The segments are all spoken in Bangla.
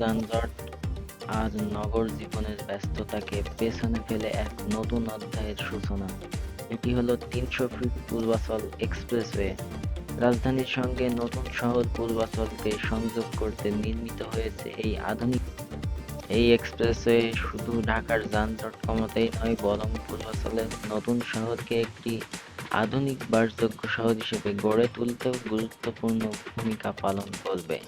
যানজট আর নগর জীবনের ব্যস্ততাকে পেছনে ফেলে এক নতুন অধ্যায়ের সূচনা। এটি হলো তিনশো ফিট পূর্বাচল এক্সপ্রেসওয়ে। রাজধানীর সঙ্গে নতুন শহর পূর্বাচলকে সংযোগ করতে নির্মিত হয়েছে এই আধুনিক এই এক্সপ্রেসওয়ে শুধু ঢাকার যানজট কমাতেই নয়, বরং পূর্বাচলের নতুন শহরকে একটি আধুনিক বাসযোগ্য শহর হিসেবে গড়ে তুলতেও গুরুত্বপূর্ণ ভূমিকা পালন করবে।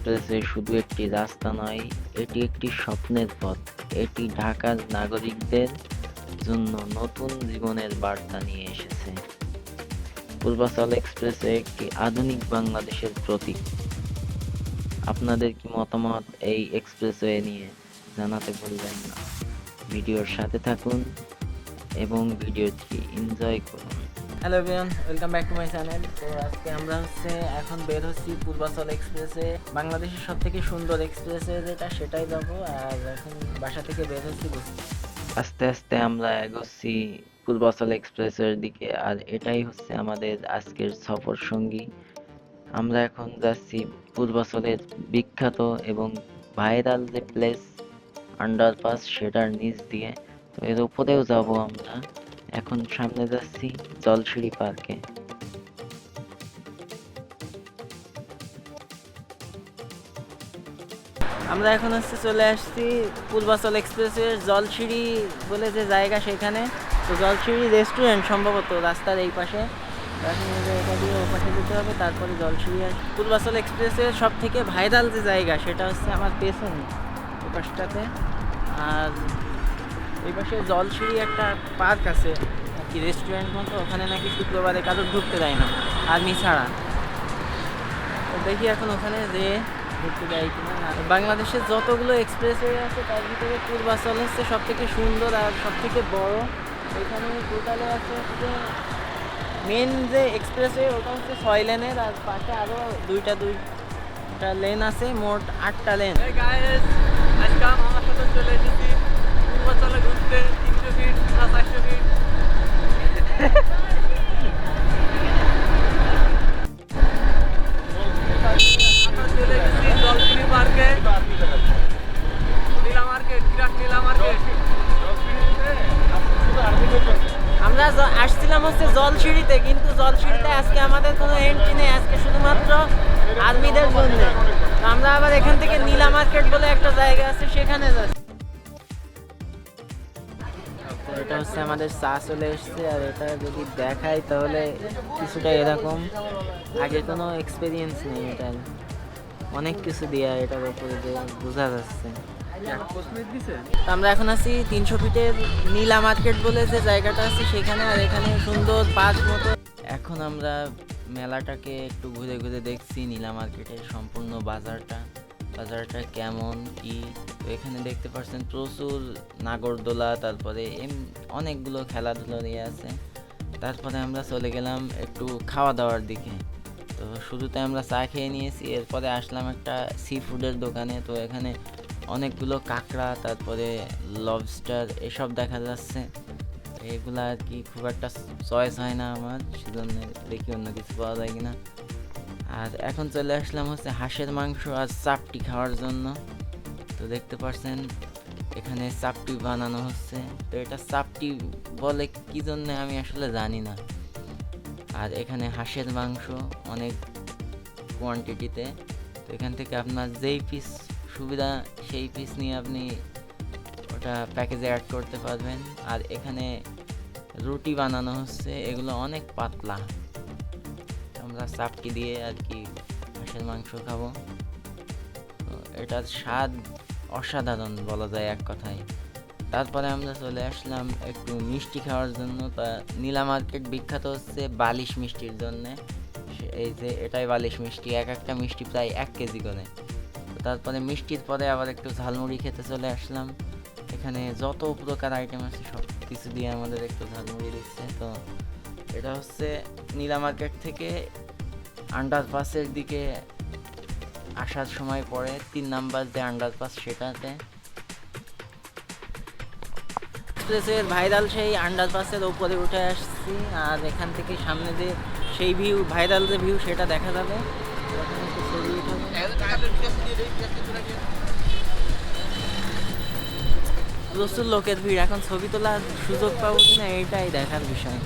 এক্সপ্রেসওয়ে শুধু একটি রাস্তা নয়, এটি একটি স্বপ্নের পথ। এটি ঢাকার নাগরিকদের জন্য নতুন জীবনের বার্তা নিয়ে এসেছে। পূর্বাচল এক্সপ্রেসে একটি আধুনিক বাংলাদেশের প্রতীক। আপনাদের কি মতামত এই এক্সপ্রেসওয়ে নিয়ে জানাতে ভুলবেন না? ভিডিওর সাথে থাকুন এবং ভিডিওটি এনজয় করুন। Hello everyone welcome back to my channel তো আজকে আমরা হচ্ছে এখন বের হচ্ছি পূর্বাচল এক্সপ্রেসে বাংলাদেশের সব থেকে সুন্দর এক্সপ্রেসে যেটা, সেটাই যাব। আর এখন বাসা থেকে বের হচ্ছি আস্তে আস্তে আমরা এগোচ্ছি পূর্বাচল এক্সপ্রেসের দিকে। আর এটাই হচ্ছে আমাদের আজকের সফর সঙ্গী। আমরা এখন যাচ্ছি পূর্বাচলের বিখ্যাত এবং ভাইরাল যে প্লেস আন্ডারপাস সেটার নিচ দিয়ে। তো এর উপরেও যাব আমরা। এখন সামনে যাচ্ছি জলসিঁড়ি পার্কে। আমরা এখন হচ্ছে চলে আসছি পূর্বাচল এক্সপ্রেসের জলসিঁড়ি বলে যে জায়গা সেখানে। তো জলসিঁড়ি রেস্টুরেন্ট সম্ভবত রাস্তার এই পাশে। এটা দিয়ে ও পাশে যেতে হবে, তারপরে জলসিঁড়ি আসবে পূর্বাচল এক্সপ্রেসের সব থেকে ভাইরাল যে জায়গা সেটা হচ্ছে আমার পেছনে এই পাশটাতে আর এই পাশে জলসিঁড়ি একটা পার্ক আছে আর কি রেস্টুরেন্ট মতো, ওখানে নাকি শুক্রবারে কারোর ঢুকতে দেয় না আর্মি ছাড়া। তো দেখি এখন ওখানে যে ঘুরতে যাই কিনা। বাংলাদেশের যতগুলো এক্সপ্রেসওয়ে আছে, তার ভিতরে পূর্বাচল হচ্ছে সব থেকে সুন্দর আর সব থেকে বড়। এখানে টোটালে আছে হচ্ছে মেন যে এক্সপ্রেসওয়ে ওটা হচ্ছে ছয় লেনের, আর পাশে আরও দুইটা দুইটা লেন আছে, মোট আটটা লেন। আজকে আমার সাথে চলে এসেছি আসছিলাম হচ্ছে জলসিঁড়িতে, কিন্তু জলসিঁড়িতে আজকে আমাদের কোনো এন্ট্রি নেই, আজকে শুধুমাত্র আর্মিদের জন্য। আমরা আবার এখান থেকে নীলা মার্কেট বলে একটা জায়গা আছে, সেখানে যাচ্ছি। এটা হচ্ছে আমাদের চা চলে এসছে, আর এটা যদি দেখাই তাহলে কিছুটা এরকম। আগে কোনো এক্সপিরিয়েন্স নেই এটার। অনেক কিছু দেওয়া এটার উপরে যে বোঝা যাচ্ছে। আমরা এখন আছি তিনশো ফিটের নীলা মার্কেট বলে যে জায়গাটা আছে সেখানে, আর এখানে সুন্দর পার্ক মতো। এখন আমরা মেলাটাকে একটু ঘুরে ঘুরে দেখছি, নীলা মার্কেটের সম্পূর্ণ বাজারটা। বাজারটা কেমন, কি? তো এখানে দেখতে পাচ্ছেন প্রচুর নাগরদোলা, তারপরে এম, অনেকগুলো খেলাধুলো নিয়ে আছে। তারপরে আমরা চলে গেলাম একটু খাওয়া দাওয়ার দিকে। তো শুরুতে আমরা চা খেয়ে নিয়েছি, এরপরে আসলাম একটা সি ফুডের দোকানে। তো এখানে অনেকগুলো কাঁকড়া, তারপরে লবস্টার এসব দেখা যাচ্ছে। এগুলো আর কি খুব একটা চয়েস হয় না আমার, সেজন্য দেখি অন্য কিছু পাওয়া যায় কিনা। আর এখন চলে আসলাম হচ্ছে হাঁসের মাংস আর চাপটি খাওয়ার জন্য। তো দেখতে পাচ্ছেন এখানে চাপটি বানানো হচ্ছে। তো এটা চাপটি বলে কি জন্য আমি আসলে জানি না। আর এখানে হাঁসের মাংস অনেক কোয়ান্টিটিতে তো। এখান থেকে আপনার যেই পিস সুবিধা, সেই পিস নিয়ে আপনি ওটা প্যাকেজে অ্যাড করতে পারবেন। আর এখানে রুটি বানানো হচ্ছে, এগুলো অনেক পাতলা। আমরা চাপটি দিয়ে আর কি হাঁসের মাংস খাব। এটার স্বাদ অসাধারণ বলা যায় এক কথায়। তারপরে আমরা চলে আসলাম একটু মিষ্টি খাওয়ার জন্য। তা নীলা মার্কেট বিখ্যাত হচ্ছে বালিশ মিষ্টির জন্যে। এই যে এটাই বালিশ মিষ্টি, এক একটা মিষ্টি প্রায় এক কেজি করে। তারপরে মিষ্টির পরে আবার একটু ঝালমুড়ি খেতে চলে আসলাম। এখানে যত প্রকার আইটেম আছে সব কিছু দিয়ে আমাদের একটু ঝালমুড়ি দিচ্ছে। তো এটা হচ্ছে নীলা মার্কেট থেকে আন্ডারপাসের দিকে আসার সময় পরে তিন নাম্বার যে আন্ডারপাস সেটাতে। এক্সপ্রেসের ভাইরাল সেই আন্ডারপাসের উপরে উঠে আসছি। আর এখান থেকে সামনে যে সেই ভিউ ভাইরাল যে ভিউ সেটা দেখা যাবে। প্রচুর লোকের ভিড় এখন ছবি তোলার সুযোগ পাবো কিনা এটাই দেখার বিষয়।